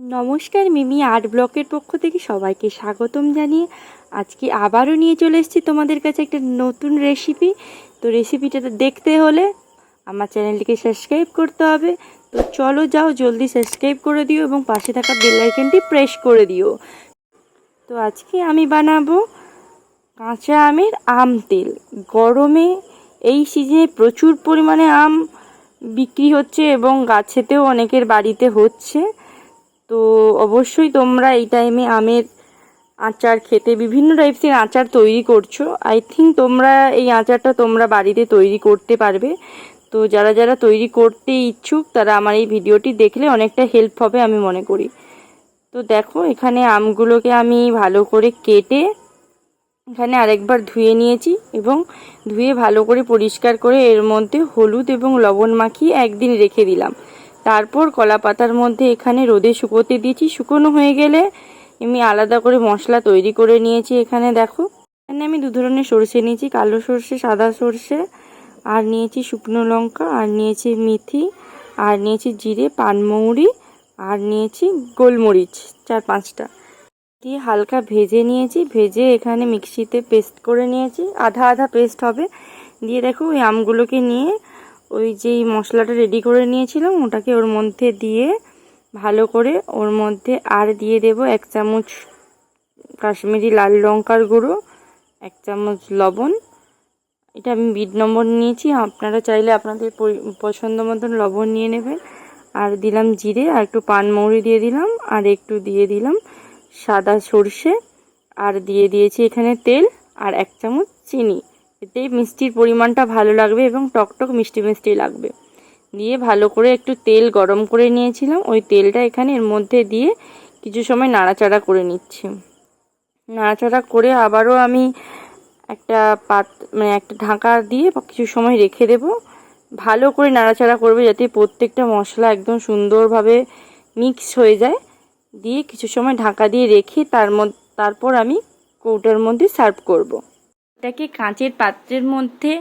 নমস্কার মিমি আর্ট ব্লকের পক্ষ থেকে সবাইকে স্বাগতম জানিয়ে আজকে আবারও নিয়ে চলে এসেছি তোমাদের কাছে একটা নতুন রেসিপি তো রেসিপিটা দেখতে হলে আমার চ্যানেলটিকে সাবস্ক্রাইব করতে হবে। তো চলো যাও, জলদি সাবস্ক্রাইব করে দিও এবং পাশে থাকা বেল আইকনটি প্রেস করে দিও। তো আজকে আমি বানাবো কাঁচা আমের আম তেল। গরমে এই সিজনে প্রচুর পরিমাণে আম বিক্রি হচ্ছে এবং গাছেতেও অনেকের বাড়িতে হচ্ছে। তো অবশ্যই তোমরা এই টাইমে আমের আচার খেতে, বিভিন্ন টাইপসের আচার তৈরি করছ। আই থিঙ্ক তোমরা এই আচারটা তোমরা বাড়িতে তৈরি করতে পারবে। তো যারা যারা তৈরি করতে ইচ্ছুক, তারা আমার এই ভিডিওটি দেখলে অনেকটা হেল্প হবে আমি মনে করি। তো দেখো, এখানে আমগুলোকে আমি ভালো করে কেটে, এখানে আরেকবার ধুয়ে নিয়েছি এবং ধুয়ে ভালো করে পরিষ্কার করে এর মধ্যে হলুদ এবং লবণ মাখিয়ে একদিন রেখে দিলাম। তারপর কলা পাতার মধ্যে এখানে রোদে শুকোতে দিয়েছি। শুকনো হয়ে গেলে আমি আলাদা করে মশলা তৈরি করে নিয়েছি এখানে, দেখো। এখানে আমি দু ধরনের সর্ষে নিয়েছি, কালো সর্ষে, সাদা সর্ষে, আর নিয়েছি শুকনো লঙ্কা, আর নিয়েছি মেথি, আর নিয়েছি জিরে পানমৌরি আর নিয়েছি গোলমরিচ, চার পাঁচটা। দিয়ে হালকা ভেজে নিয়েছি, ভেজে এখানে মিক্সিতে পেস্ট করে নিয়েছি। আধা আধা পেস্ট হবে। দিয়ে দেখো ওই আমগুলোকে নিয়ে ওই যেই মশলাটা রেডি করে নিয়েছিলাম, ওটাকে ওর মধ্যে দিয়ে ভালো করে ওর মধ্যে আর দিয়ে দেব এক চামচ কাশ্মীরি লাল লঙ্কার গুঁড়ো, এক চামচ লবণ। এটা আমি বিট নম্বর নিয়েছি, আপনারা চাইলে আপনাদের পছন্দ মতন লবণ নিয়ে নেবেন। আর দিলাম জিরে, আর একটু পানমৌরি দিয়ে দিলাম, আর একটু দিয়ে দিলাম সাদা সর্ষে। আর দিয়ে দিয়েছি এখানে তেল, আর এক চামচ চিনি। এতে মিষ্টির পরিমাণটা ভালো লাগবে এবং টকটক মিষ্টি মিষ্টি লাগবে। দিয়ে ভালো করে একটু তেল গরম করে নিয়েছিলাম। ওই তেলটা এখানে এর মধ্যে দিয়ে কিছু সময় নাড়াচাড়া করে নিচ্ছি। নাড়াচাড়া করে আবারও আমি একটা পাত মানে একটা ঢাকা দিয়ে কিছু সময় রেখে দেব। ভালো করে নাড়াচাড়া করবে যাতে প্রত্যেকটা মশলা একদম সুন্দরভাবে মিক্স হয়ে যায়। দিয়ে কিছু সময় ঢাকা দিয়ে রেখে তার মধ্যে, তারপর আমি কৌটার মধ্যে সার্ভ করব। এটাকে কাঁচের পাত্রের মধ্যে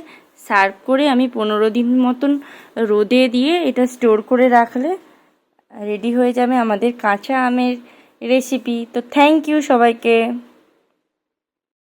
সার্ভ করে আমি পনেরো দিন মতন রোদে দিয়ে এটা স্টোর করে রাখলে রেডি হয়ে যাবে আমাদের কাঁচা আমের রেসিপি তো থ্যাংক ইউ সবাইকে।